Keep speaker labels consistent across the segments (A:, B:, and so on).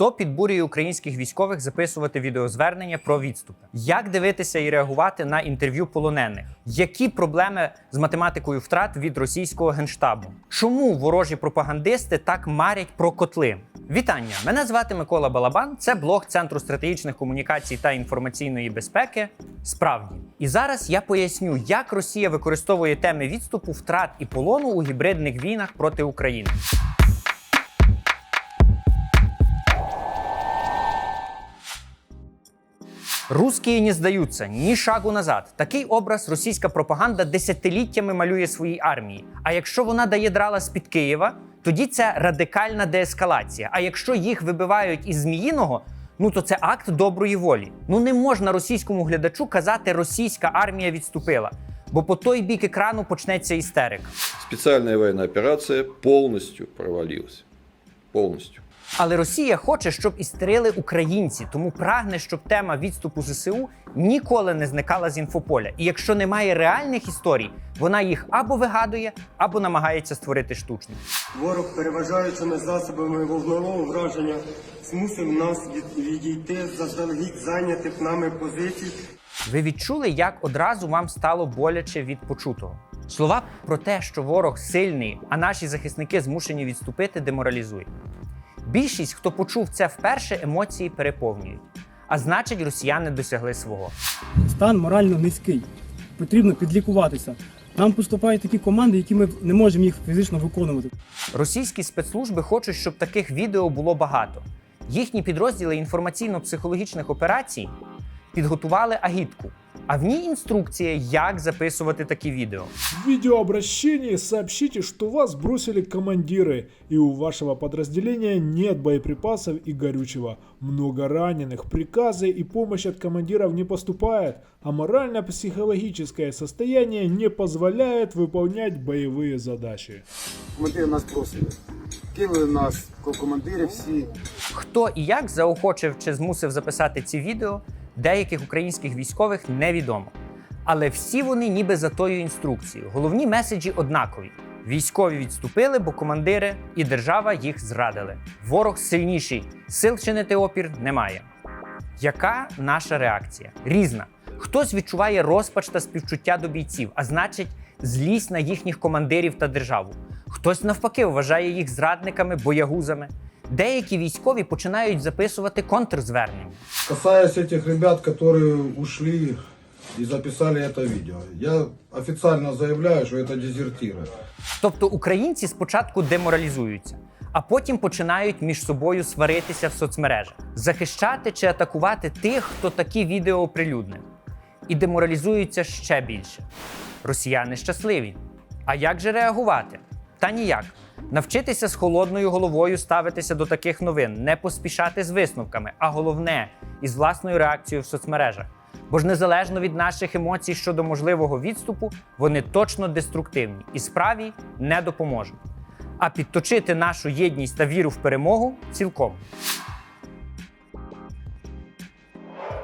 A: Хто підбурює українських військових записувати відеозвернення про відступи? Як дивитися і реагувати на інтерв'ю полонених? Які проблеми з математикою втрат від російського генштабу? Чому ворожі пропагандисти так марять про котли? Вітання! Мене звати Микола Балабан. Це блог Центру стратегічних комунікацій та інформаційної безпеки. Справді, і зараз я поясню, як Росія використовує теми відступу, втрат і полону у гібридних війнах проти України. Русські не здаються ні шагу назад. Такий образ російська пропаганда десятиліттями малює своїй армії. А якщо вона дає драла з-під Києва, тоді це радикальна деескалація. А якщо їх вибивають із Зміїного, ну то це акт доброї волі. Ну не можна російському глядачу казати, російська армія відступила, бо по той бік екрану почнеться істерика.
B: Специальная военная операция полностью провалилась. Полностью.
A: Але Росія хоче, щоб істерили українці, тому прагне, щоб тема відступу ЗСУ ніколи не зникала з інфополя. І якщо немає реальних історій, вона їх або вигадує, або намагається створити штучно.
C: Ворог, переважаючими засобами вогневого враження, змусив нас відійти заздалегідь зайнятих нами позицій
A: Ви відчули, як одразу вам стало боляче від почутого. Слова про те, що ворог сильний, а наші захисники змушені відступити, деморалізують. Більшість, хто почув це вперше, емоції переповнюють. А значить, росіяни досягли свого.
D: Стан морально низький. Потрібно підлікуватися. Нам поступають такі команди, які ми не можемо їх фізично виконувати.
A: Російські спецслужби хочуть, щоб таких відео було багато. Їхні підрозділи інформаційно-психологічних операцій підготували агітку, а в ній інструкція, як записувати такі відео.
E: В видеообращении сообщите, что вас бросили командиры, и у вашего подразделения нет боеприпасов и горючего. Много раненых, приказы и помощь от командиров не поступает, а морально-психологическое состояние не позволяет выполнять боевые задачи.
F: Командири нас просили. Кинули нас ко- командири всі.
A: Хто і як заохочив чи змусив записати ці відео, Деяких українських військових невідомо. Але всі вони ніби за тою інструкцією. Головні меседжі однакові: військові відступили, бо командири і держава їх зрадили. Ворог сильніший, сил чинити опір немає. Яка наша реакція? Різна. Хтось відчуває розпач та співчуття до бійців, а значить, злість на їхніх командирів та державу. Хтось навпаки вважає їх зрадниками, боягузами. Деякі військові починають записувати контрзвернення.
G: Касаясь этих ребят, которые ушли и записали это видео, я официально заявляю, что это дезертиры.
A: Тобто українці спочатку деморалізуються, а потім починають між собою сваритися в соцмережах, захищати чи атакувати тих, хто такі відео оприлюднив. І деморалізуються ще більше. Росіяни щасливі. А як же реагувати? Та ніяк. Навчитися з холодною головою ставитися до таких новин, не поспішати з висновками, а головне із власною реакцією в соцмережах. Бо ж незалежно від наших емоцій щодо можливого відступу, вони точно деструктивні і справі не допоможуть. А підточити нашу єдність та віру в перемогу цілком.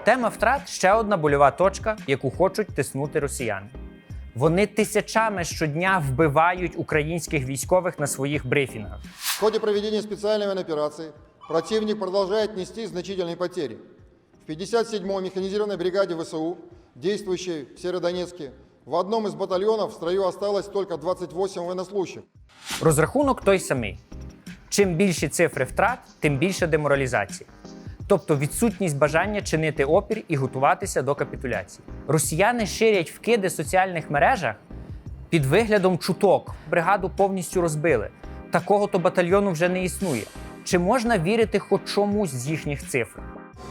A: Тема втрат ще одна больова точка, яку хочуть тиснути росіяни. Вони тисячами щодня вбивають українських військових на своїх брифінгах.
H: В ходе проведения специальной военной операции противник продолжает нести значительные потери. В 57-й механизированной бригаде ВСУ, действующей в Северодонецке, в одном из батальонов в строю осталось только 28 военнослужащих.
A: Розрахунок той самий: чим більші цифри втрат, тим більше деморалізації. Тобто відсутність бажання чинити опір і готуватися до капітуляції. Росіяни ширять вкиди в соціальних мережах під виглядом чуток. Бригаду повністю розбили. Такого то батальйону вже не існує. Чи можна вірити хоч чомусь з їхніх цифр?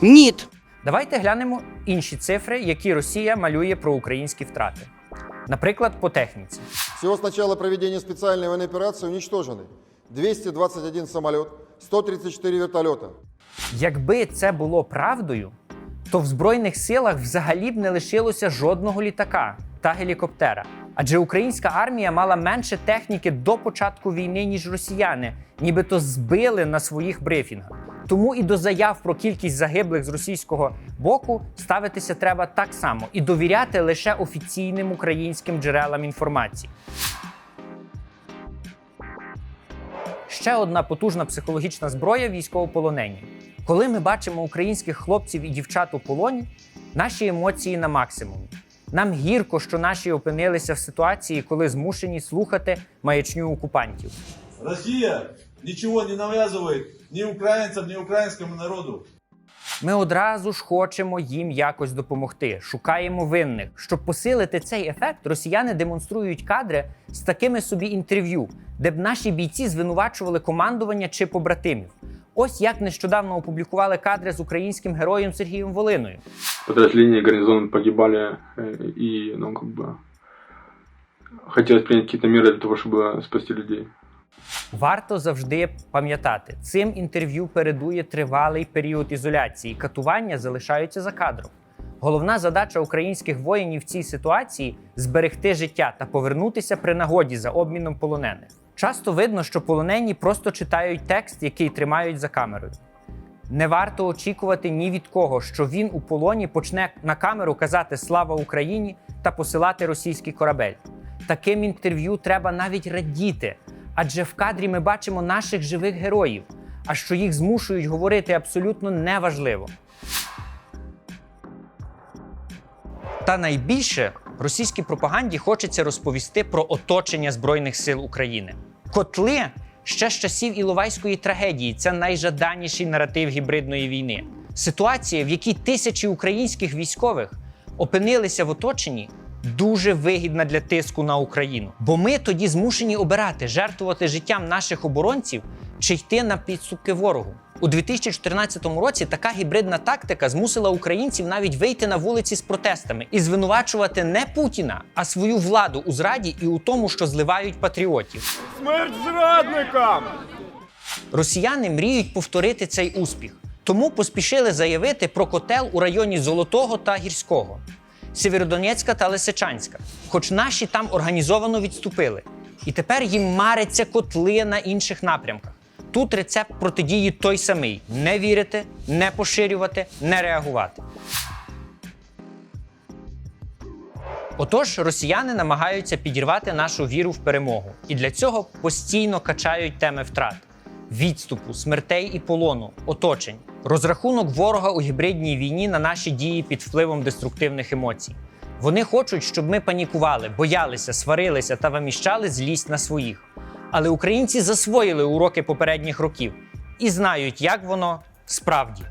I: Нет.
A: Давайте глянемо інші цифри, які Росія малює про українські втрати. Наприклад, по техніці.
H: Всего с начала проведения специальной военной операции уничтожены 221 самолет, 134 вертолета,
A: Якби це було правдою, то в Збройних силах взагалі б не лишилося жодного літака та гелікоптера. Адже українська армія мала менше техніки до початку війни, ніж росіяни, нібито збили на своїх брифінгах. Тому і до заяв про кількість загиблих з російського боку ставитися треба так само і довіряти лише офіційним українським джерелам інформації. Ще одна потужна психологічна зброя військовополонені Коли ми бачимо українських хлопців і дівчат у полоні, наші емоції на максимумі. Нам гірко, що наші опинилися в ситуації, коли змушені слухати маячню окупантів.
I: Росія нічого не нав'язує ні українцям, ні українському народу.
A: Ми одразу ж хочемо їм якось допомогти, шукаємо винних. Щоб посилити цей ефект, росіяни демонструють кадри з такими собі інтерв'ю, де б наші бійці звинувачували командування чи побратимів. Ось як нещодавно опублікували кадри з українським героєм Сергієм Волиною.
J: подразделения гарнизона погибали, э, и, ну, как бы, хотелось принять какие-то меры для того, чтобы спасти людей.
A: Варто завжди пам'ятати, цим інтерв'ю передує тривалий період ізоляції. Катування залишаються за кадром. Головна задача українських воїнів в цій ситуації зберегти життя та повернутися при нагоді за обміном полонених. Часто видно, що полонені просто читають текст, який тримають за камерою. Не варто очікувати ні від кого, що він у полоні почне на камеру казати Слава Україні та посилати російський корабель. Таким інтерв'ю треба навіть радіти, адже в кадрі ми бачимо наших живих героїв, а що їх змушують говорити абсолютно неважливо. Та найбільше російській пропаганді хочеться розповісти про оточення Збройних сил України. Котли ще з часів Іловайської трагедії це найжаданіший наратив гібридної війни. Ситуація, в якій тисячі українських військових опинилися в оточенні, дуже вигідна для тиску на Україну. Бо ми тоді змушені обирати жертвувати життям наших оборонців чи йти на підступки ворогу. У 2014 році така гібридна тактика змусила українців навіть вийти на вулиці з протестами і звинувачувати не Путіна, а свою владу у зраді і у тому, що зливають патріотів.
D: Смерть зрадникам!
A: Росіяни мріють повторити цей успіх, тому поспішили заявити про котел у районі Золотого та Гірського, Сєвєродонецька та Лисичанська. Хоч наші там організовано відступили. І тепер їм мариться котли на інших напрямках. Тут рецепт протидії той самий: не вірити, не поширювати, не реагувати. Отож, росіяни намагаються підірвати нашу віру в перемогу, і для цього постійно качають теми втрат, відступу, смертей і полону, оточень, розрахунок ворога у гібридній війні на наші дії під впливом деструктивних емоцій. Вони хочуть, щоб ми панікували, боялися, сварилися та виміщали злість на своїх. Але українці засвоїли уроки попередніх років і знають, як воно справді.